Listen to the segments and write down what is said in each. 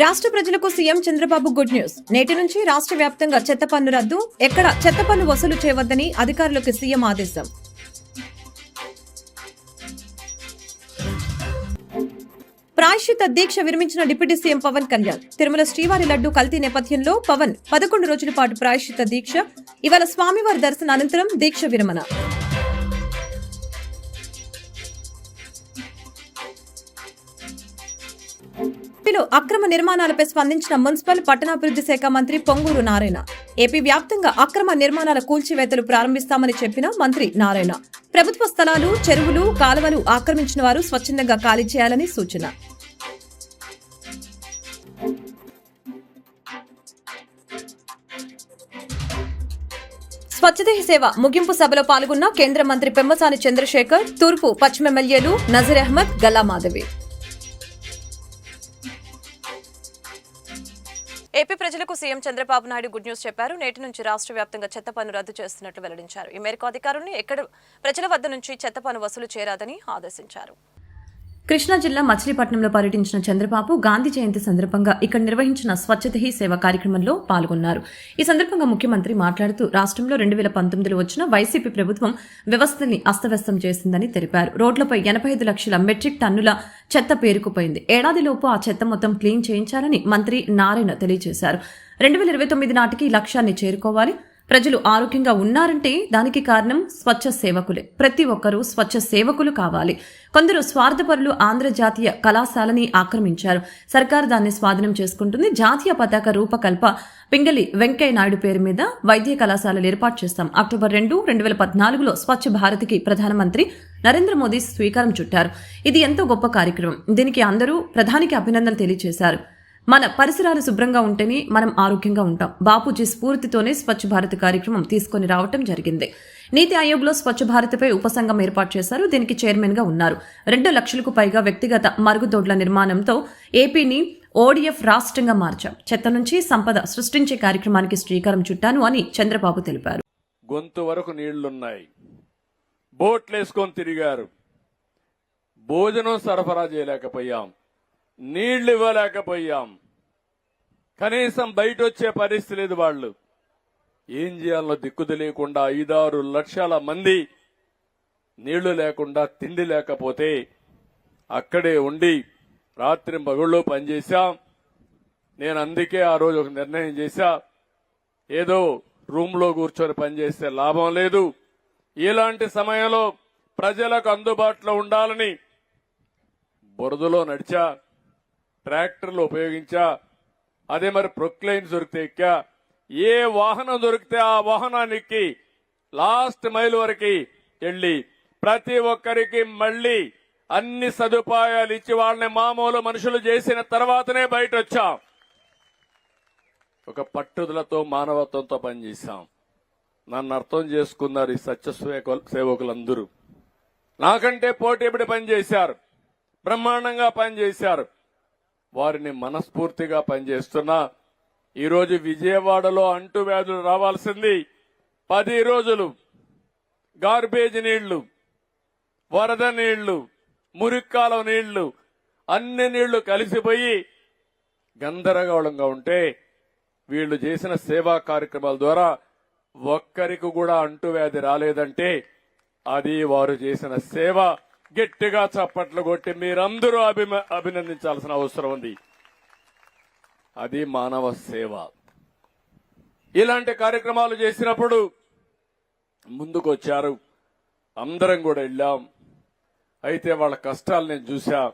రాష్ట్ర ప్రజలకు CM Chandrababu good news. నేటి నుంచి రాష్ట్ర వ్యాప్తంగా చెత్త పన్ను రద్దు ఎక్కడ చెత్త పన్ను వసూలు చేయవద్దని అధికారులకు సీఎం ఆదేశం. ప్రాయశ్చిత దీక్ష విరమించిన డిప్యూటీ సీఎం పవన్ కళ్యాణ్. తిరుమల శ్రీవారి లడ్డు కల్తీ నేపథ్యంలో పవన్ పదకొండు రోజుల పాటు ప్రాయశ్చిత దీక్ష. ఇవాళ స్వామివారి దర్శన అనంతరం దీక్ష విరమణ. ఏపీలో అక్రమ నిర్మాణాలపై స్పందించిన మున్సిపల్ పట్టణాభివృద్ధి శాఖ మంత్రి పొంగూరు నారాయణ. ఏపీ వ్యాప్తంగా అక్రమ నిర్మాణాల కూల్చివేతలు ప్రారంభిస్తామని చెప్పిన మంత్రి నారాయణ. ప్రభుత్వ స్థలాలు చెరువులు కాలువలు ఆక్రమించిన వారు స్వచ్ఛందంగా ఖాళీ చేయాలని సూచన. స్వచ్ఛతే సేవ ముగింపు సభలో పాల్గొన్న కేంద్ర మంత్రి పెమ్మసాని చంద్రశేఖర్ తూర్పు పశ్చిమ ఎమ్మెల్యేలు నజీర్ అహ్మద్ గల్లా మాధవి. ఏపీ ప్రజలకు CM Chandrababu Naidu good news చెప్పారు. నేటి నుంచి రాష్ట్ర వ్యాప్తంగా చెత్త పన్ను రద్దు చేస్తున్నట్లు వెల్లడించారు. ఈ మేరకు అధికారులను ఎక్కడ ప్రజల వద్ద నుంచి చెత్త పన్ను వసూలు చేయరాదని ఆదేశించారు. కృష్ణా జిల్లా మచిలీపట్నంలో పర్యటించిన చంద్రబాబు గాంధీ జయంతి సందర్భంగా ఇక్కడ నిర్వహించిన స్వచ్ఛత హీ సేవ కార్యక్రమంలో పాల్గొన్నారు. ఈ సందర్భంగా ముఖ్యమంత్రి మాట్లాడుతూ రాష్ట్రంలో రెండు వేల పంతొమ్మిదిలో వచ్చిన వైసీపీ ప్రభుత్వం వ్యవస్థని అస్తవ్యస్తం చేసిందని తెలిపారు. రోడ్లపై ఎనభై ఐదు లక్షల మెట్రిక్ టన్నుల చెత్త పేరుకుపోయింది. ఏడాదిలోపు ఆ చెత్త మొత్తం క్లీన్ చేయించాలని మంత్రి నారాయణ తెలియజేశారు. రెండు వేల ఇరవై తొమ్మిది నాటికి లక్ష్యాన్ని చేరుకోవాలి. ప్రజలు ఆరోగ్యంగా ఉన్నారంటే దానికి కారణం స్వచ్ఛ సేవకులే. ప్రతి ఒక్కరూ స్వచ్ఛ సేవకులు కావాలి. కొందరు స్వార్థపరులు ఆంధ్ర జాతీయ కళాశాలని ఆక్రమించారు. సర్కార్ దాన్ని స్వాధీనం చేసుకుంటుంది. జాతీయ పతాక రూపకల్ప పింగళి వెంకయ్య నాయుడు పేరు మీద వైద్య కళాశాలలు ఏర్పాటు చేస్తాం. అక్టోబర్ రెండు రెండు వేల పద్నాలుగులో స్వచ్ఛ భారత్కి ప్రధానమంత్రి నరేంద్ర మోదీ స్వీకారం చుట్టారు. ఇది ఎంతో గొప్ప కార్యక్రమం. దీనికి అందరూ ప్రధానికి అభినందనలు తెలియజేశారు. మన పరిసరాలు శుభ్రంగా ఉంటేనే మనం ఆరోగ్యంగా ఉంటాం. బాపూజీ స్ఫూర్తితోనే స్వచ్ఛ భారత్ కార్యక్రమం తీసుకొని రావటం జరిగింది. నీతి ఆయోగ్లో స్వచ్ఛ భారత్పై ఉపసంఘం ఏర్పాటు చేశారు. దీనికి చైర్మన్గా ఉన్నారు. రెండు లక్షలకు పైగా వ్యక్తిగత మరుగుదొడ్ల నిర్మాణంతో ఏపీని ఓడిఎఫ్ రాష్ట్రంగా మార్చాం. చెత్త నుంచి సంపద సృష్టించే కార్యక్రమానికి శ్రీకారం చుట్టాను అని చంద్రబాబు తెలిపారు. గొంతు వరకు నీళ్ళున్నాయి. బోట్లు వేసుకొని తిరిగారు. భోజనం సరఫరా చేయలేకపోయాం. నీళ్ళు ఇవ్వలేకపోయాం. కనీసం బయట వచ్చే పరిస్థితి లేదు వాళ్ళు. ఏం చేయాలో దిక్కు తెలియకుండా ఐదారు లక్షల మంది నీళ్ళు లేకుండా తిండి లేకపోతే అక్కడే ఉండి రాత్రి పగుళ్ళు పనిచేశాం. నేను అందుకే ఆ రోజు ఒక నిర్ణయం చేశా. ఏదో రూమ్లో కూర్చొని పనిచేస్తే లాభం లేదు. ఇలాంటి సమయంలో ప్రజలకు అందుబాటులో ఉండాలని బురదలో నడిచా. ట్రాక్టర్లు ఉపయోగించా అదే మరి ప్రొక్లైన్ దొరికితే ఎక్కా ఏ వాహనం దొరికితే ఆ వాహనానికి లాస్ట్ మైల్ వరకు వెళ్ళి ప్రతి ఒక్కరికి మళ్ళీ అన్ని సదుపాయాలు ఇచ్చి వాళ్ళని మామూలు మనుషులు చేసిన తర్వాతనే బయట వచ్చాం ఒక పట్టుదలతో మానవత్వంతో పనిచేశాం. నన్ను అర్థం చేసుకున్నారు ఈ సత్య సేవకులందరూ. నాకంటే పోటీపడి పనిచేశారు. బ్రహ్మాండంగా పనిచేశారు. వారిని మనస్ఫూర్తిగా పనిచేస్తున్నా. ఈరోజు విజయవాడలో అంటువ్యాధులు రావాల్సింది. పది రోజులు గార్బేజ్ నీళ్ళు వరద నీళ్ళు మురిక్కాలం నీళ్ళు అన్ని నీళ్ళు కలిసిపోయి గందరగోళంగా ఉంటే వీళ్ళు చేసిన సేవా కార్యక్రమాల ద్వారా ఒక్కరికి కూడా అంటువ్యాధి రాలేదంటే అది వారు చేసిన సేవ. గట్టిగా చప్పట్లు కొట్టి మీరందరూ అభిమ- అభినందించాల్సిన అవసరం ఉంది. అది మానవ సేవ. ఇలాంటి కార్యక్రమాలు చేసినప్పుడు ముందుకు వచ్చారు అందరం కూడా వెళ్ళాం. అయితే వాళ్ళ కష్టాలు నేను చూసా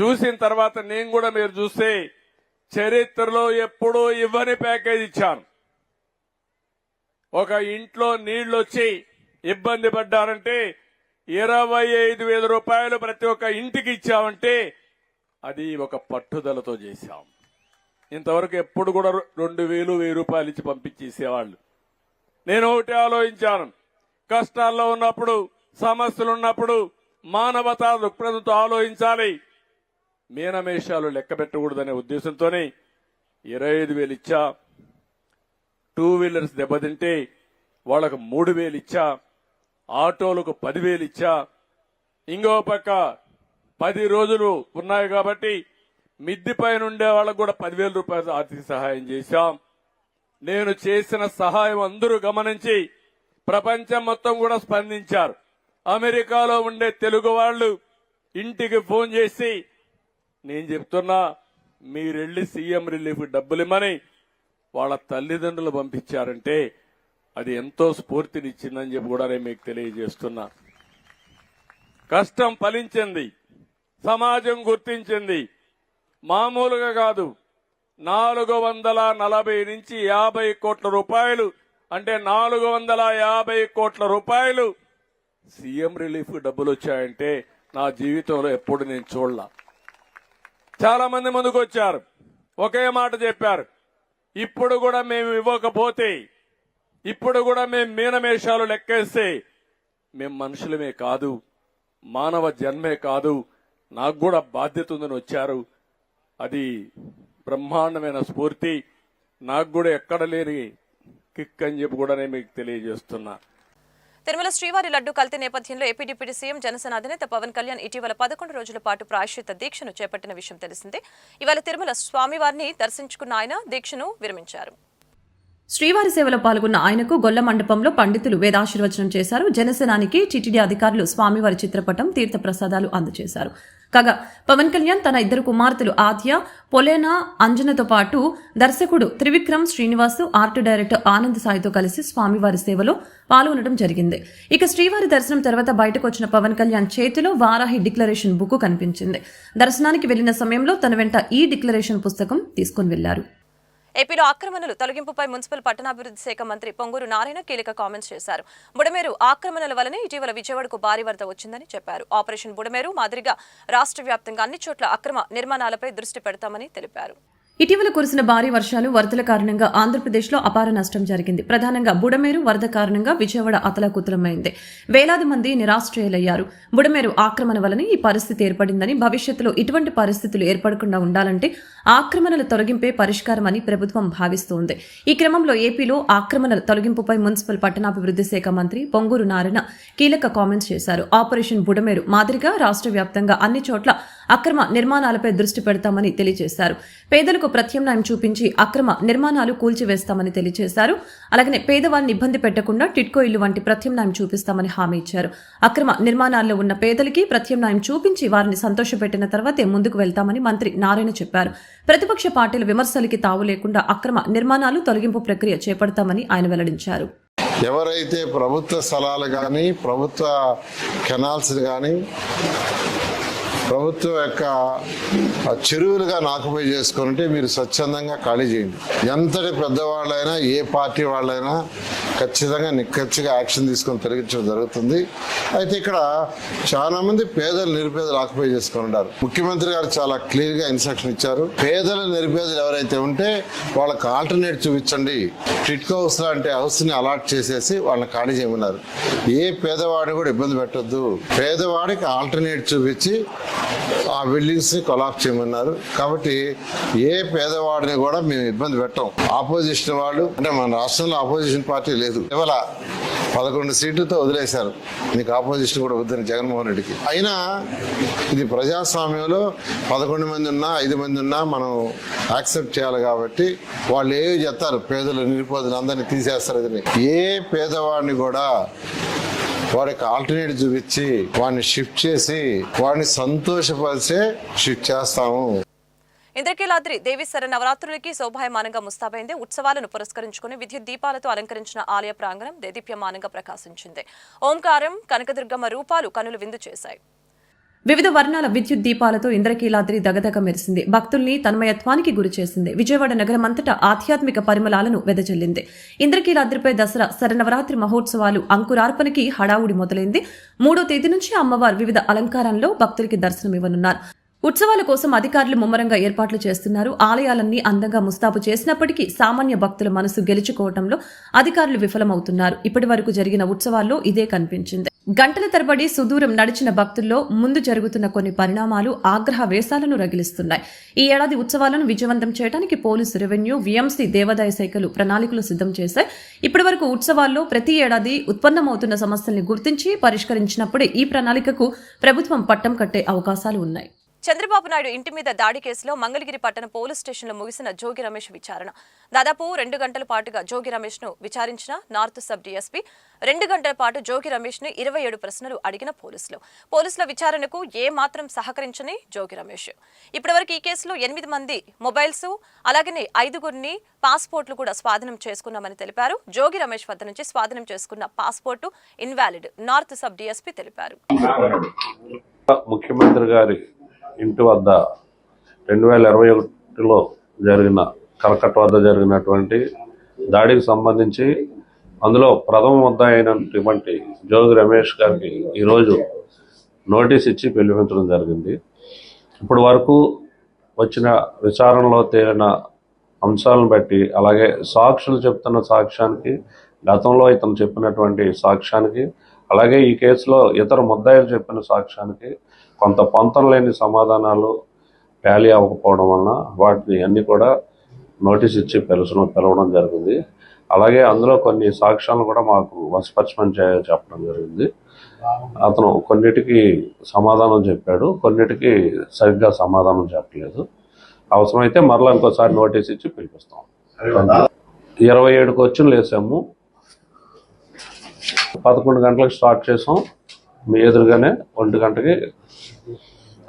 చూసిన తర్వాత నేను కూడా మీరు చూస్తే చరిత్రలో ఎప్పుడూ ఇవ్వని ప్యాకేజ్ ఇచ్చాను. ఒక ఇంట్లో నీళ్ళు వచ్చి ఇబ్బంది పడ్డారంటే ఇరవై ఐదు వేల రూపాయలు ప్రతి ఒక్క ఇంటికి ఇచ్చామంటే అది ఒక పట్టుదలతో చేశాం. ఇంతవరకు ఎప్పుడు కూడా రెండు వేలు వెయ్యి రూపాయలు ఇచ్చి పంపించేసేవాళ్ళు. నేను ఒకటి ఆలోచించాను. కష్టాల్లో ఉన్నప్పుడు సమస్యలు ఉన్నప్పుడు మానవతా దృక్పథంతో ఆలోచించాలి. మీనమేషాలు లెక్క పెట్టకూడదనే ఉద్దేశంతోనే ఇరవై ఐదు వేలు ఇచ్చా. టూ వీలర్స్ దెబ్బతింటే వాళ్ళకు మూడు వేలు ఇచ్చా. ఆటోలకు పదివేలు ఇచ్చా. ఇంకో పక్క పది రోజులు ఉన్నాయి కాబట్టి మిద్ది పైన ఉండే వాళ్ళకు కూడా పదివేల రూపాయలు ఆర్థిక సహాయం చేశాం. నేను చేసిన సహాయం అందరూ గమనించి ప్రపంచం మొత్తం కూడా స్పందించారు. అమెరికాలో ఉండే తెలుగు వాళ్ళు ఇంటికి ఫోన్ చేసి నేను చెప్తున్నా మీరెళ్ళి సీఎం రిలీఫ్ డబ్బులు ఇమ్మని వాళ్ళ తల్లిదండ్రులు పంపించారంటే అది ఎంతో స్ఫూర్తినిచ్చిందని చెప్పి కూడా నేను మీకు తెలియజేస్తున్నా. కష్టం ఫలించింది. సమాజం గుర్తించింది. మామూలుగా కాదు. నాలుగు వందల నలభై నుంచి యాభై కోట్ల రూపాయలు అంటే నాలుగు వందల యాభై కోట్ల రూపాయలు సీఎం రిలీఫ్ డబ్బులు వచ్చాయంటే నా జీవితంలో ఎప్పుడు నేను చూడలా. చాలా మంది ముందుకు వచ్చారు ఒకే మాట చెప్పారు. ఇప్పుడు కూడా మేము ఇవ్వకపోతే ఇప్పుడు కూడా మేము మీనమేషాలు లెక్కేస్తే మేము మనుషులమే కాదు మానవ జన్మే కాదు నాకు కూడా బాధ్యత ఉందని వచ్చారు. అది బ్రహ్మాండమైన స్ఫూర్తి. నాకు కూడా ఎక్కడ లేని కిక్ అని చెప్పి కూడా నేను మీకు తెలియజేస్తున్నా. తిరుమల శ్రీవారి లడ్డు కల్తీ నేపథ్యంలో ఏపీ డిప్యూటీ సీఎం జనసేన అధినేత పవన్ కళ్యాణ్ ఇటీవల పదకొండు రోజుల పాటు ప్రాయశ్చిత దీక్షను చేపట్టిన విషయం తెలిసిందే. ఇవాళ తిరుమల స్వామివారిని దర్శించుకున్న ఆయన దీక్షను విరమించారు. శ్రీవారి సేవలో పాల్గొన్న ఆయనకు గొల్ల మండపంలో పండితులు వేదాశీర్వచనం చేశారు. జనసేనానికి టీటీడీ అధికారులు స్వామివారి చిత్రపటం తీర్థ ప్రసాదాలు అందజేశారు. కాగా పవన్ కళ్యాణ్ తన ఇద్దరు కుమార్తెలు ఆద్య పొలేనా అంజనతో పాటు దర్శకుడు త్రివిక్రమ్ శ్రీనివాస్ ఆర్ట్ డైరెక్టర్ ఆనంద్ సాయితో కలిసి స్వామివారి సేవలో పాల్గొనడం జరిగింది. ఇక శ్రీవారి దర్శనం తర్వాత బయటకు వచ్చిన పవన్ కళ్యాణ్ చేతిలో వారాహి డిక్లరేషన్ బుక్ కనిపించింది. దర్శనానికి వెళ్ళిన సమయంలో తన వెంట ఈ డిక్లరేషన్ పుస్తకం తీసుకుని వెళ్ళారు ఏపీలో ఆక్రమణలు తొలగింపుపై మున్సిపల్ పట్టణాభివృద్ధి శాఖ మంత్రి పొంగూరు నారాయణ కీలక కామెంట్స్ చేశారు. బుడమేరు ఆక్రమణల వలన ఇటీవల విజయవాడకు భారీ వరద వచ్చిందని చెప్పారు. ఆపరేషన్ బుడమేరు మాదిరిగా రాష్ట్ర వ్యాప్తంగా అన్ని చోట్ల అక్రమ నిర్మాణాలపై దృష్టి పెడతామని తెలిపారు. ఇటీవల కురిసిన భారీ వర్షాలు వరదల కారణంగా ఆంధ్రప్రదేశ్లో అపార నష్టం జరిగింది. ప్రధానంగా బుడమేరు వరద కారణంగా విజయవాడ అతలాకుతలమైంది. వేలాది మంది నిరాశ్రయులయ్యారు. బుడమేరు ఆక్రమణ వలన ఈ పరిస్థితి ఏర్పడిందని భవిష్యత్తులో ఇటువంటి పరిస్థితులు ఏర్పడకుండా ఉండాలంటే ఆక్రమణల తొలగింపే పరిష్కారమని ప్రభుత్వం భావిస్తోంది. ఈ క్రమంలో ఏపీలో ఆక్రమణల తొలగింపుపై మున్సిపల్ పట్టణాభివృద్ధి శాఖ మంత్రి పొంగూరు నారాయణ కీలక కామెంట్స్ చేశారు. ఆపరేషన్ బుడమేరు మాదిరిగా రాష్ట్ర వ్యాప్తంగా అన్ని చోట్ల అక్రమ నిర్మాణాలపై దృష్టి పెడతామని తెలియజేశారు. పేదలకు ప్రత్యామ్నాయం చూపించి అక్రమ నిర్మాణాలు కూల్చివేస్తామని తెలియజేశారు. అలాగనే పేదవారిని ఇబ్బంది పెట్టకుండా టిట్కో ఇల్లు వంటి ప్రత్యామ్నాయం చూపిస్తామని హామీ ఇచ్చారు. అక్రమ నిర్మాణాల్లో ఉన్న పేదలకి ప్రత్యామ్నాయం చూపించి వారిని సంతోషపెట్టిన తర్వాతే ముందుకు వెళ్తామని మంత్రి నారాయణ చెప్పారు. ప్రతిపక్ష పార్టీల విమర్శలకి తావు లేకుండా అక్రమ నిర్మాణాలు తొలగింపు ప్రక్రియ చేపడతామని ఆయన వెల్లడించారు. ఎవరైతే ప్రభుత్వ స్థలాలు కానీ ప్రభుత్వ కెనాల్స్ కానీ ప్రభుత్వం యొక్క చెరువులుగా నాకుపోయి చేసుకుంటే మీరు స్వచ్ఛందంగా ఖాళీ చేయండి. ఎంతటి పెద్దవాళ్ళైనా ఏ పార్టీ వాళ్ళైనా ఖచ్చితంగా నిక్కచ్చిగా యాక్షన్ తీసుకొని తొలగించడం జరుగుతుంది. అయితే ఇక్కడ చాలామంది పేదలు నిరుపేదలు ఆక్యుపై చేసుకొని ఉన్నారు. ముఖ్యమంత్రి గారు చాలా క్లియర్గా ఇన్స్ట్రక్షన్ ఇచ్చారు. పేదలు నిరుపేదలు ఎవరైతే ఉంటే వాళ్ళకి ఆల్టర్నేట్ చూపించండి. ట్రిట్కో హౌస్ లాంటి హౌస్ని అలాట్ చేసేసి వాళ్ళని ఖాళీ చేయమన్నారు. ఏ పేదవాడిని కూడా ఇబ్బంది పెట్టద్దు. పేదవాడికి ఆల్టర్నేట్ చూపించి ఆ బిల్డింగ్స్ని కొలాప్ చేయమన్నారు. కాబట్టి ఏ పేదవాడిని కూడా మేము ఇబ్బంది పెట్టాం. ఆపోజిషన్ వాళ్ళు అంటే మన రాష్ట్రంలో ఆపోజిషన్ పార్టీ లేదు. ఇవాళ పదకొండు సీట్లతో వదిలేశారు. నీకు ఆపోజిషన్ కూడా వద్దని జగన్మోహన్ రెడ్డికి. అయినా ఇది ప్రజాస్వామ్యంలో పదకొండు మంది ఉన్నా ఐదు మంది ఉన్నా మనం యాక్సెప్ట్ చేయాలి కాబట్టి వాళ్ళు ఏవి చెప్తారు పేదలు నిరుపేదలు అందరినీ తీసేస్తారు. ఇది ఏ పేదవాడిని కూడా వాడికి ఆల్టర్నేట్ చూపించి వాడిని షిఫ్ట్ చేసి వాడిని సంతోషపరిచే షిఫ్ట్ చేస్తాము. ఇంద్రకీలాద్రి దేవీశ్వర నవరాత్రులకి శోభాయమానంగా ముస్తాబైంది. ఉత్సవాలను పురస్కరించుకుని విద్యుత్ దీపాలతో అలంకరించిన ఆలయ ప్రాంగణం దేదీప్యమానంగా ప్రకాశించింది. ఓంకారం కనకదుర్గమ్మ రూపాలు కనులు విందు చేశాయి. వివిధ వర్ణాల విద్యుత్ దీపాలతో ఇంద్రకీలాద్రి దగదగ మెరిసింది. భక్తుల్ని తన్మయత్వానికి గురి చేసింది. విజయవాడ నగరమంతటా ఆధ్యాత్మిక పరిమళాలను వెదజల్లింది. ఇంద్రకీలాద్రిపై దసరా శరణవరాత్రి మహోత్సవాలు అంకురార్పణకి హడావుడి మొదలైంది. మూడో తేదీ నుంచి అమ్మవారు వివిధ అలంకారాల్లో భక్తులకి దర్శనమివ్వనున్నారు. ఉత్సవాల కోసం అధికారులు ముమ్మరంగా ఏర్పాట్లు చేస్తున్నారు. ఆలయాలన్నీ అందంగా ముస్తాబు చేసినప్పటికీ సామాన్య భక్తుల మనసు గెలుచుకోవడంలో అధికారులు విఫలమవుతున్నారు. ఇప్పటి వరకు జరిగిన ఉత్సవాల్లో ఇదే కనిపించింది. గంటల తరబడి సుదూరం నడిచిన భక్తుల్లో ముందు జరుగుతున్న కొన్ని పరిణామాలు ఆగ్రహ వేశాలను రగిలిస్తున్నాయి. ఈ ఏడాది ఉత్సవాలను విజయవంతం చేయడానికి పోలీసు రెవెన్యూ విఎంసీ దేవాదాయ శాఖలు ప్రణాళికలు సిద్ధం చేశాయి. ఇప్పటి వరకు ఉత్సవాల్లో ప్రతి ఏడాది ఉత్పన్నమవుతున్న సమస్యల్ని గుర్తించి పరిష్కరించినప్పుడే ఈ ప్రణాళికకు ప్రభుత్వం పట్టం కట్టే అవకాశాలు ఉన్నాయి. చంద్రబాబు నాయుడు ఇంటి మీద దాడి కేసులో మంగళగిరి పట్టణ పోలీస్ స్టేషన్లో ముగిసిన జోగి రమేష్ విచారణ. దాదాపు రెండు గంటల పాటుగా జోగి రమేష్ను విచారించిన నార్త్ సబ్ డీఎస్పీ రెండు గంటల పాటు జోగి రమేష్ను ఇరవై ఏడు ప్రశ్నలు అడిగిన పోలీసులు. పోలీసుల విచారణకు ఏ మాత్రం సహకరించని జోగి రమేష్. ఇప్పటివరకు ఈ కేసులో ఎనిమిది మంది మొబైల్స్ అలాగనే ఐదుగురిని పాస్పోర్ట్లు కూడా స్వాధీనం చేసుకున్నామని తెలిపారు. జోగి రమేష్ వద్ద నుంచి స్వాధీనం చేసుకున్న passport invalid north sub DSP తెలిపారు. ముఖ్యమంత్రి గారి ఇంటి వద్ద రెండు వేల ఇరవై ఒకటిలో జరిగిన కలకట్ట వద్ద జరిగినటువంటి దాడికి సంబంధించి అందులో ప్రథమ ముద్ద అయినటువంటి జోగి రమేష్ గారికి ఈరోజు నోటీస్ ఇచ్చి పిలిపించడం జరిగింది. ఇప్పటి వరకు వచ్చిన విచారణలో తేలిన అంశాలను బట్టి అలాగే సాక్షులు చెప్తున్న సాక్ష్యానికి గతంలో ఇతను చెప్పినటువంటి సాక్ష్యానికి అలాగే ఈ కేసులో ఇతర ముద్దాయిలు చెప్పిన సాక్ష్యానికి కొంత పొంతం లేని సమాధానాలు టాలీ అవ్వకపోవడం వలన వాటిని అన్ని కూడా నోటీస్ ఇచ్చి పిలుచడం పిలవడం జరిగింది. అలాగే అందులో కొన్ని సాక్ష్యాలను కూడా మాకు వశపరచమని చేయ చెప్పడం జరిగింది. అతను కొన్నిటికి సమాధానం చెప్పాడు కొన్నిటికి సరిగ్గా సమాధానం చెప్పలేదు. అవసరమైతే మరలా ఇంకోసారి నోటీస్ ఇచ్చి పిలిపిస్తాం. ఇరవై ఏడుకి క్వశ్చన్లు లేసాము. పదకొండు గంటలకు స్టార్ట్ చేసాం. మీ ఎదురుగానే ఒంటి గంటకి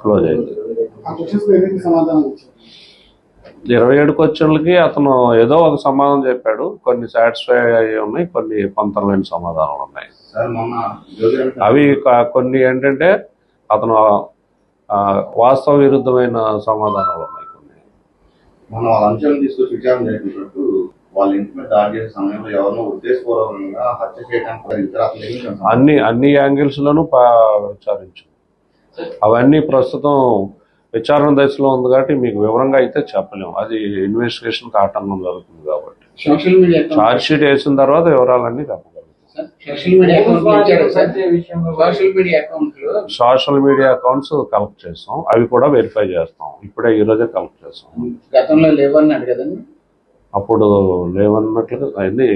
క్లోజ్ అయింది ఇరవై ఏడు క్వశ్చన్లకి అతను ఏదో ఒక సమాధానం చెప్పాడు. కొన్ని సాటిస్ఫై అయ్యి ఉన్నాయి కొన్ని పొంతం లేని సమాధానాలు ఉన్నాయి. అవి కొన్ని ఏంటంటే అతను వాస్తవ విరుద్ధమైన సమాధానాలు ఉన్నాయి కొన్ని. అంశాలను తీసుకొచ్చి విచారణ జరిపినట్టు వాళ్ళ ఇంటి మీద దాడి సమయంలో ఎవరినో ఉద్దేశపూర్వకంగా హత్య చేయడానికి? అన్ని అన్ని యాంగిల్స్ లోనూ విచారించు అవన్నీ ప్రస్తుతం విచారణ దశలో ఉంది కాబట్టి మీకు వివరంగా అయితే చెప్పలేము. అది ఇన్వెస్టిగేషన్ ఆటంకం జరుగుతుంది కాబట్టి. సోషల్ మీడియా ఛార్జ్ షీట్ వేసిన తర్వాత వివరాలన్నీ చెప్పగలుగుతాం. సోషల్ మీడియా అకౌంట్ ఇచ్చారు సార్ సోషల్ మీడియా అకౌంట్లో సోషల్ మీడియా అకౌంట్స్ కలెక్ట్ చేస్తాం. అవి కూడా వెరిఫై చేస్తాం. ఇప్పుడే ఈ రోజే కలెక్ట్ చేస్తాం. గతంలో లేవన్నాడు కదండి అప్పుడు లేవన్నట్లు ఫోన్లో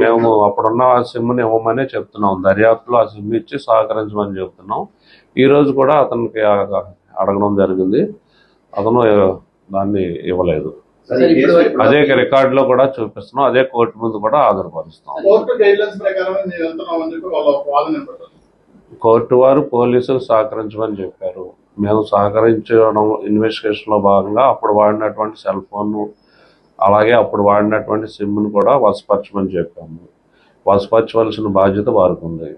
మేము అప్పుడున్న ఆ సిమ్ని ఇవ్వమనే చెప్తున్నాం. దర్యాప్తులో ఆ సిమ్ ఇచ్చి సహకరించమని చెప్తున్నాం. ఈ రోజు కూడా అతనికి అడగడం జరిగింది. అతను దాన్ని ఇవ్వలేదు. అదే రికార్డులో కూడా చూపిస్తున్నాం. అదే కోర్టు ముందు కూడా నిలబడ్డారు. కోర్టు వారు పోలీసులు సహకరించమని చెప్పారు. మేము సహకరించడం ఇన్వెస్టిగేషన్లో భాగంగా అప్పుడు వాడినటువంటి సెల్ ఫోన్ అలాగే అప్పుడు వాడినటువంటి సిమ్ను కూడా వసపరచమని చెప్పాము. వసపరచవలసిన బాధ్యత వారికి ఉంది.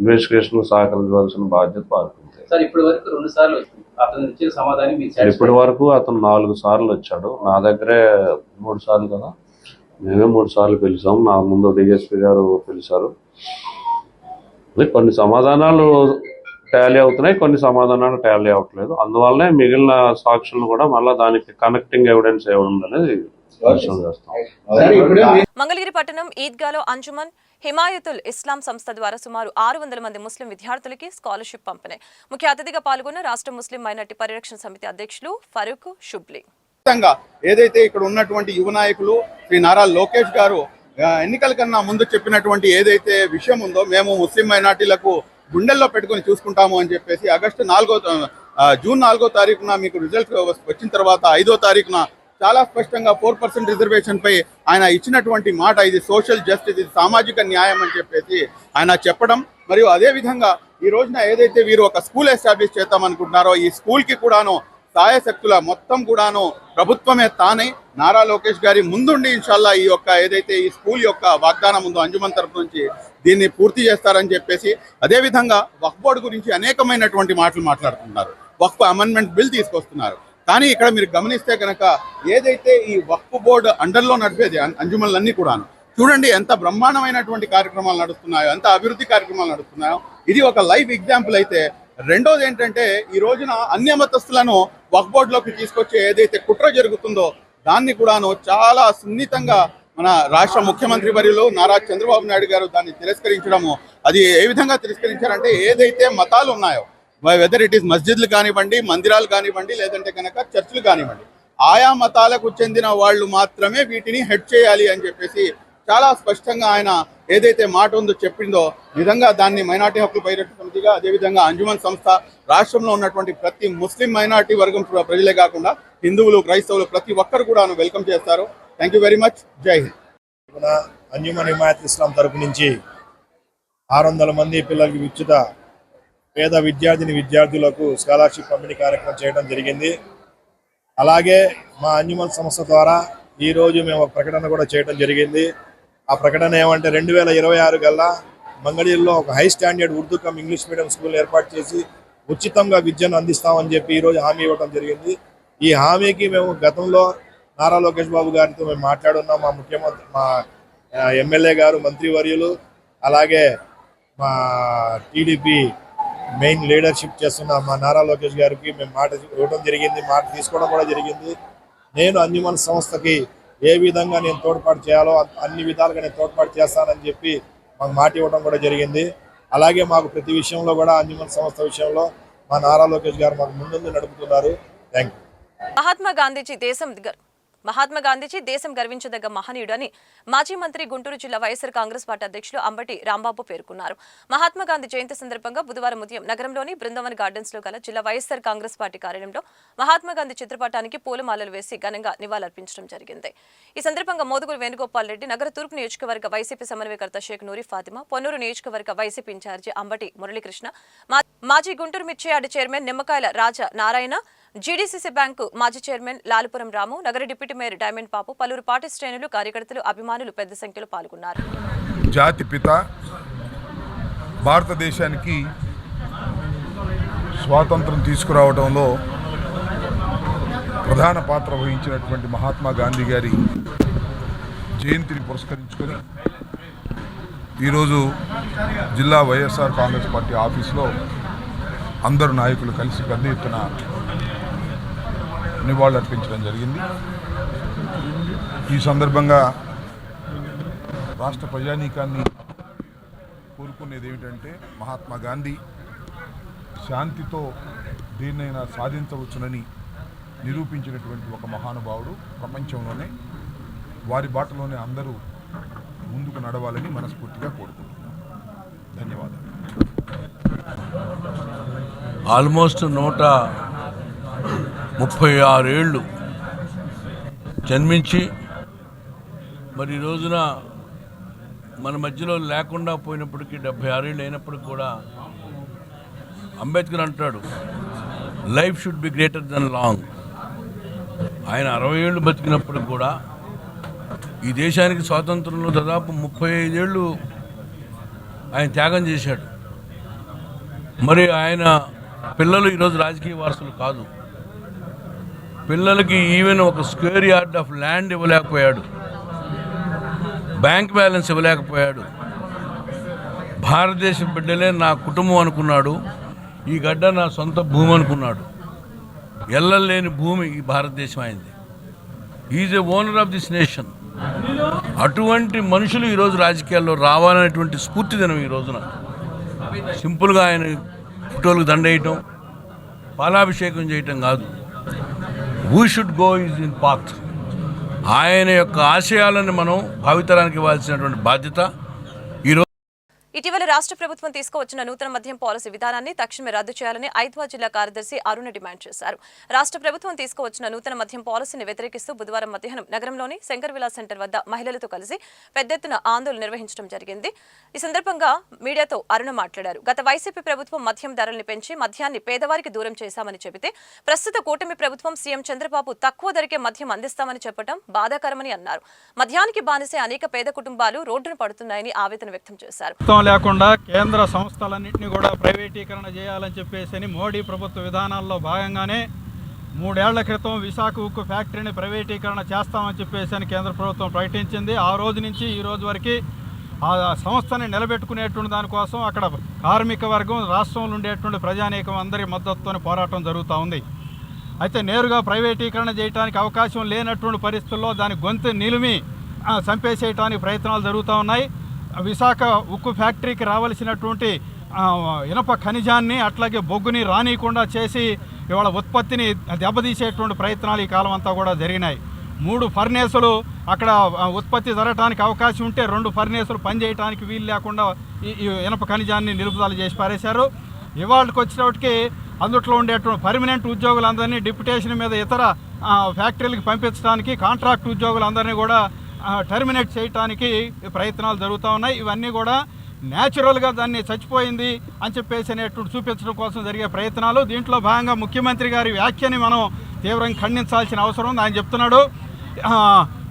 ఇన్వెస్టిగేషన్ సహకరించవలసిన బాధ్యత వారికి ఉంది. ఇప్పటి వరకు రెండు సార్లు వచ్చింది. అతను ఇచ్చిన సమాధానం మీకు ఇప్పటి satisfy- వరకు అతను నాలుగు సార్లు వచ్చాడు. నా దగ్గరే మూడు సార్లు కదా? మేమే మూడు సార్లు పిలిచాం నా ముందు డిఎస్పీ గారు పిలిచారు. కొన్ని సమాధానాలు టాలీ అవుతున్నాయి. కొన్ని సమాధానాలు టాలీ అవ్వట్లేదు. అందువల్లనే మిగిలిన సాక్షులను కూడా మళ్ళీ దానికి కనెక్టింగ్ ఎవిడెన్స్ ఏముంది మంగళగిరి పట్టణం ఈద్గాలో అంజుమన్ హిమాయతుల్ ఇస్లాం సంస్థ ద్వారా సుమారు ఆరు వందల మంది ముస్లిం విద్యార్థులకి స్కాలర్షిప్ పంపిణీ. ముఖ్య అతిథిగా పాల్గొన్న రాష్ట్ర ముస్లిం మైనార్టీ పరిరక్షణ సమితి అధ్యక్షులు ఫరూక్ షుబ్లీ. ఏదైతే ఇక్కడ ఉన్నటువంటి యువ నాయకులు శ్రీ నారా లోకేష్ గారు ఎన్నికల కన్నా ముందు చెప్పినటువంటి ఏదైతే విషయం ఉందో మేము ముస్లిం మైనార్టీలకు గుండెల్లో పెట్టుకొని చూసుకుంటాము అని చెప్పేసి ఆగస్టు నాలుగో జూన్ నాలుగో తారీఖున మీకు రిజల్ట్ వచ్చిన తర్వాత ఐదో తారీఖున చాలా స్పష్టంగా ఫోర్ పర్సెంట్ రిజర్వేషన్ పై ఆయన ఇచ్చినటువంటి మాట ఇది సోషల్ జస్టిస్ ఇది సామాజిక న్యాయం అని చెప్పేసి ఆయన చెప్పడం. మరియు అదే విధంగా ఈ రోజున ఏదైతే వీరు ఒక స్కూల్ ఎస్టాబ్లిష్ చేద్దాం అనుకుంటున్నారో ఈ స్కూల్కి కూడాను సాయశక్తుల మొత్తం కూడాను ప్రభుత్వమే తానే. నారా లోకేష్ గారి ముందుండి ఇన్షాల్లా ఈ యొక్క ఏదైతే ఈ స్కూల్ యొక్క వాగ్దానం ఉందో అంజుమన్ తరపు నుంచి దీన్ని పూర్తి చేస్తారని చెప్పేసి అదే విధంగా వక్ఫ్ బోర్డు గురించి అనేకమైనటువంటి మాటలు మాట్లాడుతున్నారు. వక్ఫ్ అమెండ్మెంట్ బిల్ తీసుకొస్తున్నారు. కానీ ఇక్కడ మీరు గమనిస్తే కనుక ఏదైతే ఈ వక్ఫ్ బోర్డు అండర్లో నడిపేది అం- అంజుమన్లన్నీ కూడాను చూడండి ఎంత బ్రహ్మాండమైనటువంటి కార్యక్రమాలు నడుస్తున్నాయో ఎంత అభివృద్ధి కార్యక్రమాలు నడుస్తున్నాయో ఇది ఒక లైవ్ ఎగ్జాంపుల్ అయితే. రెండోది ఏంటంటే ఈ రోజున అన్య మతస్థులను వక్ఫ్ బోర్డులోకి తీసుకొచ్చే ఏదైతే కుట్ర జరుగుతుందో దాన్ని కూడాను చాలా సున్నితంగా మన రాష్ట్ర ముఖ్యమంత్రి వర్యులు నారా చంద్రబాబు నాయుడు గారు దాన్ని తిరస్కరించడము అది ఏ విధంగా తిరస్కరించారంటే ఏదైతే మతాలు ఉన్నాయో వెదర్ ఇట్ ఈస్ మస్జిద్లు కానివ్వండి మందిరాలు కానివ్వండి లేదంటే కనుక చర్చిలు కానివ్వండి. ఆయా మతాలకు చెందిన వాళ్ళు మాత్రమే వీటిని హెడ్ చేయాలి అని చెప్పేసి చాలా స్పష్టంగా ఆయన ఏదైతే మాట ఉందో చెప్పిందో నిజంగా దాన్ని మైనార్టీ హక్కుల పరిరక్షణ సమితిగా అదేవిధంగా అంజుమన్ సంస్థ రాష్ట్రంలో ఉన్నటువంటి ప్రతి ముస్లిం మైనార్టీ వర్గం ప్రజలే కాకుండా హిందువులు క్రైస్తవులు ప్రతి ఒక్కరు కూడా వెల్కమ్ చేస్తారు. థ్యాంక్ యూ వెరీ మచ్ జై హింద్ అంజుమన్ హిమాయత్ ఇస్లాం తరపు నుంచి ఆరు వందల మంది పిల్లలకి విచ్చుత పేద విద్యార్థిని విద్యార్థులకు స్కాలర్షిప్ పంపిణీ కార్యక్రమం చేయడం జరిగింది. అలాగే మా అన్యుమల్ సంస్థ ద్వారా ఈరోజు మేము ఒక ప్రకటన కూడా చేయడం జరిగింది. ఆ ప్రకటన ఏమంటే రెండు వేల ఇరవై ఆరు కల్లా మంగళూరులో ఒక high standard Urdu cum English medium school ఏర్పాటు చేసి ఉచితంగా విద్యను అందిస్తామని చెప్పి ఈ రోజు హామీ ఇవ్వడం జరిగింది. ఈ హామీకి మేము గతంలో నారా లోకేష్ బాబు గారితో మేము మాట్లాడున్నాం. మా ముఖ్యమంత్రి మా ఎమ్మెల్యే గారు మంత్రివర్యులు అలాగే మా టీడీపీ మెయిన్ లీడర్షిప్ చేస్తున్న మా నారా లోకేష్ గారికి మేము మాట ఇవ్వడం జరిగింది మాట తీసుకోవడం కూడా జరిగింది. నేను అంజుమన్ సంస్థకి ఏ విధంగా నేను తోడ్పాటు చేయాలో అన్ని విధాలుగా నేను తోడ్పాటు చేస్తానని చెప్పి మాకు మాట ఇవ్వడం కూడా జరిగింది. అలాగే మాకు ప్రతి విషయంలో కూడా అంజుమన్ సంస్థ విషయంలో మా నారా లోకేష్ గారు మాకు ముందుండి నడుపుతున్నారు. థ్యాంక్ యూ మహాత్మా గాంధీజీ దేశం మహాత్మా గాంధీజీ దేశం గర్వించదగ్గ మహనీయుడు అని మాజీ మంత్రి గుంటూరు జిల్లా వైఎస్ఆర్ కాంగ్రెస్ పార్టీ అధ్యక్షులు అంబటి రాంబాబు పేర్కొన్నారు. మహాత్మా గాంధీ జయంతి సందర్భంగా బుధవారం ఉదయం నగరంలోని బృందావన్ గార్డెన్స్లో గల జిల్లా వైఎస్ఆర్ కాంగ్రెస్ పార్టీ కార్యాలయంలో మహాత్మా గాంధీ చిత్రపటానికి పూలమాలలు వేసి ఘనంగా నివాళులర్పించడం జరిగింది. ఈ సందర్భంగా మోదుగురు వేణుగోపాల్ రెడ్డి నగర తూర్పు నియోజకవర్గ వైసీపీ సమన్వయకర్త షేక్ నూరి ఫాతిమా పొన్నూరు నియోజకవర్గ వైసీపీ ఇన్ఛార్జి అంబటి మురళీకృష్ణ మాజీ Guntur మిర్చియాడి chairman Nimmakayala Raja Narayana GDCC bank మాజీ చైర్మన్ లాలుపురం రాము నగర డిప్యూటీ మేయర్ డైమండ్ పాపు పలువురు పార్టీ శ్రేణులు కార్యకర్తలు అభిమానులు పెద్ద సంఖ్యలో పాల్గొన్నారు. జాతి పిత భారతదేశానికి స్వాతంత్రం తీసుకురావడంలో ప్రధాన పాత్ర వహించినటువంటి మహాత్మా గాంధీ గారి జయంతిని పురస్కరించుకొని ఈరోజు జిల్లా వైఎస్ఆర్ కాంగ్రెస్ పార్టీ ఆఫీస్లో అందరు నాయకులు కలిసి పెద్ద ఎత్తున నివాళులర్పించడం జరిగింది. ఈ సందర్భంగా రాష్ట్ర ప్రజానీకాన్ని కోరుకునేది ఏమిటంటే మహాత్మా గాంధీ శాంతితో దేన్నైనా సాధించవచ్చునని నిరూపించినటువంటి ఒక మహానుభావుడు ప్రపంచంలోనే వారి బాటలోనే అందరూ ముందుకు నడవాలని మనస్ఫూర్తిగా కోరుకుంటున్నాను ధన్యవాదాలు. ఆల్మోస్ట్ నూట ముప్పై ఆరేళ్ళు జన్మించి మరి ఈ రోజున మన మధ్యలో లేకుండా పోయినప్పటికీ డెబ్భై ఆరేళ్ళు అయినప్పటికి కూడా అంబేద్కర్ అంటాడు life should be greater than long ఆయన అరవై ఏళ్ళు బతికినప్పుడు కూడా ఈ దేశానికి స్వాతంత్రంలో దాదాపు ముప్పై ఐదేళ్ళు ఆయన త్యాగం చేశాడు. మరి ఆయన పిల్లలు ఈరోజు రాజకీయ వారసులు కాదు. పిల్లలకి ఈవెన్ ఒక స్క్వేర్ యార్డ్ ఆఫ్ ల్యాండ్ ఇవ్వలేకపోయాడు. బ్యాంక్ బ్యాలెన్స్ ఇవ్వలేకపోయాడు. భారతదేశం బిడ్డలే నా కుటుంబం అనుకున్నాడు. ఈ గడ్డ నా సొంత భూమి అనుకున్నాడు. ఎల్లలేని భూమి ఈ భారతదేశం అయింది. Is a owner of this nation అటువంటి మనుషులు ఈరోజు రాజకీయాల్లో రావాలనేటువంటి స్ఫూర్తి దినం ఈ రోజున. సింపుల్గా ఆయన ఫోటోలకు దండేయటం పాలాభిషేకం చేయటం కాదు. We should go is in path ఆయన యొక్క ఆశయాలను మనం భావితరానికి ఇవ్వాల్సినటువంటి బాధ్యత. ఇటీవల రాష్ట్ర ప్రభుత్వం తీసుకువచ్చిన నూతన మద్యం పాలసీ విధానాన్ని తక్షణమే రద్దు చేయాలని ఐద్వా జిల్లా కార్యదర్శి అరుణ డిమాండ్ చేశారు. రాష్ట్ర ప్రభుత్వం తీసుకువచ్చిన నూతన మద్యం పాలసీని వ్యతిరేకిస్తూ బుధవారం మధ్యాహ్నం నగరంలోని శంకర్ విలాస్ సెంటర్ వద్ద మహిళలతో కలిసి పెద్ద ఎత్తున ఆందోళన నిర్వహించడం జరిగింది. ఈ సందర్భంగా మీడియాతో అరుణ మాట్లాడారు. గత వైసీపీ ప్రభుత్వం మద్యం ధరల్ని పెంచి మద్యాన్ని పేదవారికి దూరం చేశామని చెబితే ప్రస్తుత కూటమి ప్రభుత్వం సీఎం చంద్రబాబు తక్కువ ధరకే మద్యం అందిస్తామని చెప్పడం బాధాకరమని అన్నారు. మద్యానికి బానిసే అనేక పేద కుటుంబాలు రోడ్డున పడుతున్నాయని ఆవేదన వ్యక్తం చేశారు. లేకుండా కేంద్ర సంస్థలన్నింటినీ కూడా ప్రైవేటీకరణ చేయాలని చెప్పేసి అని మోడీ ప్రభుత్వ విధానాల్లో భాగంగానే మూడేళ్ళ క్రితం విశాఖ ఉక్కు ఫ్యాక్టరీని ప్రైవేటీకరణ చేస్తామని చెప్పేసి అని కేంద్ర ప్రభుత్వం ప్రకటించింది. ఆ రోజు నుంచి ఈ రోజు వరకు ఆ సంస్థని నిలబెట్టుకునేటువంటి దానికోసం అక్కడ కార్మిక వర్గం రాష్ట్రంలో ఉండేటువంటి ప్రజానీకం అందరి మద్దతుతో పోరాటం జరుగుతూ ఉంది. అయితే నేరుగా ప్రైవేటీకరణ చేయడానికి అవకాశం లేనటువంటి పరిస్థితుల్లో దాని గొంతు నిలిమి చంపేసేయటానికి ప్రయత్నాలు జరుగుతూ ఉన్నాయి. విశాఖ ఉక్కు ఫ్యాక్టరీకి రావాల్సినటువంటి ఇనప ఖనిజాన్ని అట్లాగే బొగ్గుని రానియకుండా చేసి ఇవాళ ఉత్పత్తిని దెబ్బతీసేటువంటి ప్రయత్నాలు ఈ కాలం అంతా కూడా జరిగినాయి. మూడు ఫర్నేసులు అక్కడ ఉత్పత్తి జరగడానికి అవకాశం ఉంటే రెండు ఫర్నేసులు పనిచేయడానికి వీలు లేకుండా ఈ ఇనప ఖనిజాన్ని నిలుపుదల చేసి పారేశారు. ఇవాళకి వచ్చినప్పటికి అందుట్లో ఉండేటువంటి పర్మనెంట్ ఉద్యోగులందరినీ డిప్యుటేషన్ మీద ఇతర ఫ్యాక్టరీలకు పంపించడానికి కాంట్రాక్ట్ ఉద్యోగులందరినీ కూడా టర్మినేట్ చేయటానికి ప్రయత్నాలు జరుగుతూ ఉన్నాయి. ఇవన్నీ కూడా న్యాచురల్గా దాన్ని చచ్చిపోయింది అని చెప్పేసి అనేటువంటి చూపించడం కోసం జరిగే ప్రయత్నాలు. దీంట్లో భాగంగా ముఖ్యమంత్రి గారి వ్యాఖ్యని మనం తీవ్రంగా ఖండించాల్సిన అవసరం ఉంది. ఆయన చెప్తున్నాడు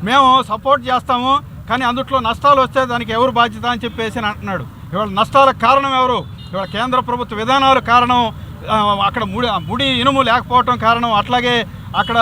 మేము సపోర్ట్ చేస్తాము కానీ అందుట్లో నష్టాలు వస్తే దానికి ఎవరు బాధ్యత అని చెప్పేసి అని అంటున్నాడు. ఇవాళ నష్టాలకు కారణం ఎవరు? ఇవాళ కేంద్ర ప్రభుత్వ విధానాలు కారణం అక్కడ ముడి ముడి ఇనుము లేకపోవటం కారణం అట్లాగే అక్కడ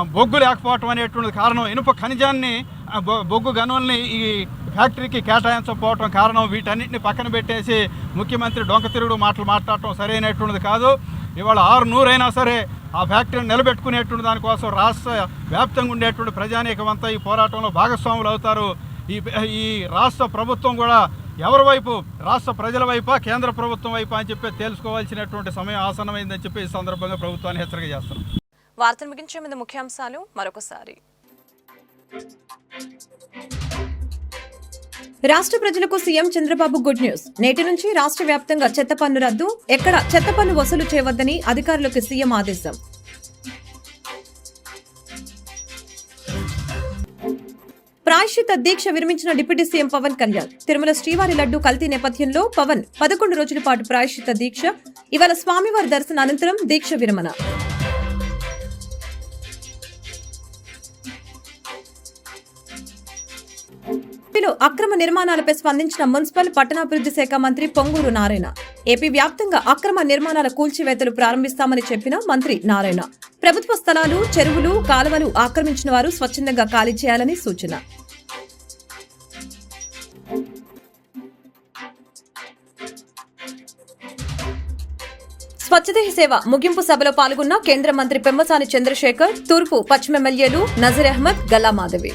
బొగ్గు లేకపోవటం అనేటువంటి కారణం. ఇనుప ఖనిజాన్ని బొ- బొగ్గు గనుల్ని ఈ ఫ్యాక్టరీకి కేటాయించకపోవటం కారణం. వీటన్నిటిని పక్కన పెట్టేసి ముఖ్యమంత్రి డొంక తిరుగుడు మాటలు మాట్లాడటం సరైనటువంటిది కాదు. ఇవాళ ఆరు నూరైనా సరే ఆ ఫ్యాక్టరీని నిలబెట్టుకునేటువంటి దానికోసం రాష్ట్ర వ్యాప్తంగా ఉండేటువంటి ప్రజానీకం అంతా ఈ పోరాటంలో భాగస్వాములు అవుతారు. ఈ ఈ రాష్ట్ర ప్రభుత్వం కూడా ఎవరి వైపు? రాష్ట్ర ప్రజల వైపా? కేంద్ర ప్రభుత్వం వైపా? అని చెప్పి తెలుసుకోవాల్సినటువంటి సమయం ఆసన్నమైందని చెప్పి ఈ సందర్భంగా ప్రభుత్వాన్ని హెచ్చరిక చేస్తున్నాం. వార్తలు ముగించే ముందు ముఖ్యాంశాలు మరొకసారి. రాష్ట్ర ప్రజలకు సీఎం చంద్రబాబు గుడ్ న్యూస్. నేటి నుంచి రాష్ట్ర వ్యాప్తంగా చెత్త పన్ను రద్దు ఎక్కడ చెత్త పన్ను వసూలు చేయవద్దని అధికారులకు సీఎం ఆదేశం. ప్రాయశ్చిత దీక్ష విరమించిన డిప్యూటీ సీఎం పవన్ కళ్యాణ్. తిరుమల శ్రీవారి లడ్డు కల్తీ నేపథ్యంలో పవన్ పదకొండు రోజుల పాటు ప్రాయశ్చిత దీక్ష. ఇవాళ స్వామివారి దర్శన అనంతరం దీక్ష విరమణ. ఏపీలో అక్రమ నిర్మాణాలపై స్పందించిన మున్సిపల్ పట్టణాభివృద్ధి శాఖ మంత్రి పొంగూరు నారాయణ. ఏపీ వ్యాప్తంగా అక్రమ నిర్మాణాల కూల్చివేతలు ప్రారంభిస్తామని చెప్పిన మంత్రి నారాయణ. ప్రభుత్వ స్థలాలు చెరువులు కాలువలు ఆక్రమించిన వారు స్వచ్ఛందంగా ఖాళీ చేయాలని సూచన. స్వచ్ఛదేహ సేవ ముగింపు సభలో పాల్గొన్న కేంద్ర మంత్రి పెమ్మసాని చంద్రశేఖర్ తూర్పు పశ్చిమ ఎమ్మెల్యేలు నజీర్ అహ్మద్ గల్లా మాధవి.